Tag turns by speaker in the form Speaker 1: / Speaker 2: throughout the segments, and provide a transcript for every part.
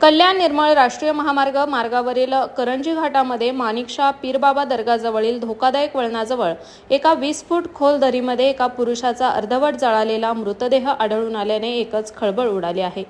Speaker 1: कल्याण निर्मळ राष्ट्रीय महामार्ग मार्गावरील करंजी घाटामध्ये माणिकशा पीरबाबा दर्गाजवळील धोकादायक वळणाजवळ एका वीस फूट खोल दरीमध्ये एका पुरुषाचा अर्धवट जळालेला मृतदेह आढळून आल्याने एकच खळबळ उडाली आहे.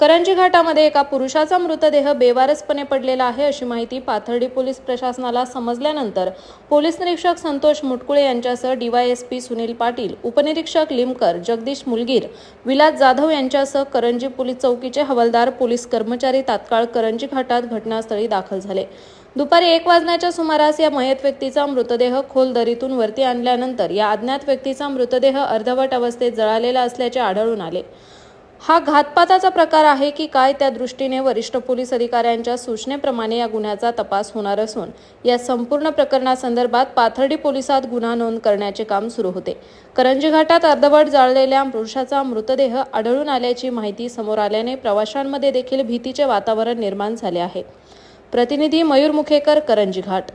Speaker 1: करंजी घाटामध्ये एका पुरुषाचा मृतदेह बेवारसपणे पडलेला आहे अशी माहिती पाथर्डी पोलीस प्रशासनाला समजल्यानंतर पोलीस निरीक्षक संतोष मुटकुळे यांच्यासह डीवायएसपी सुनील पाटील उपनिरीक्षक लिमकर जगदीश मुलगीर विलास जाधव यांच्यासह करंजी पोलीस चौकीचे हवालदार पोलीस कर्मचारी तात्काळ करंजी घाटात घटनास्थळी दाखल झाले. दुपारी एक वाजण्याच्या सुमारास या मयत व्यक्तीचा मृतदेह खोल दरीतून वरती आणल्यानंतर या अज्ञात व्यक्तीचा मृतदेह अर्धवट अवस्थेत जळालेला असल्याचे आढळून आले. हा घातपाताचा प्रकार आहे की काय त्या दृष्टीने वरिष्ठ पोलीस अधिकाऱ्यांच्या सूचनेप्रमाणे या गुन्ह्याचा तपास होणार असून या संपूर्ण प्रकरणासंदर्भात पाथर्डी पोलिसात गुन्हा नोंद करण्याचे काम सुरू होते. करंजी घाटात अर्धवट जाळलेल्या पुरुषाचा मृतदेह आढळून आल्याची माहिती समोर आल्याने प्रवाशांमध्ये देखील भीतीचे वातावरण निर्माण झाले आहे. प्रतिनिधी मयूर मुखेकर करंजी घाट.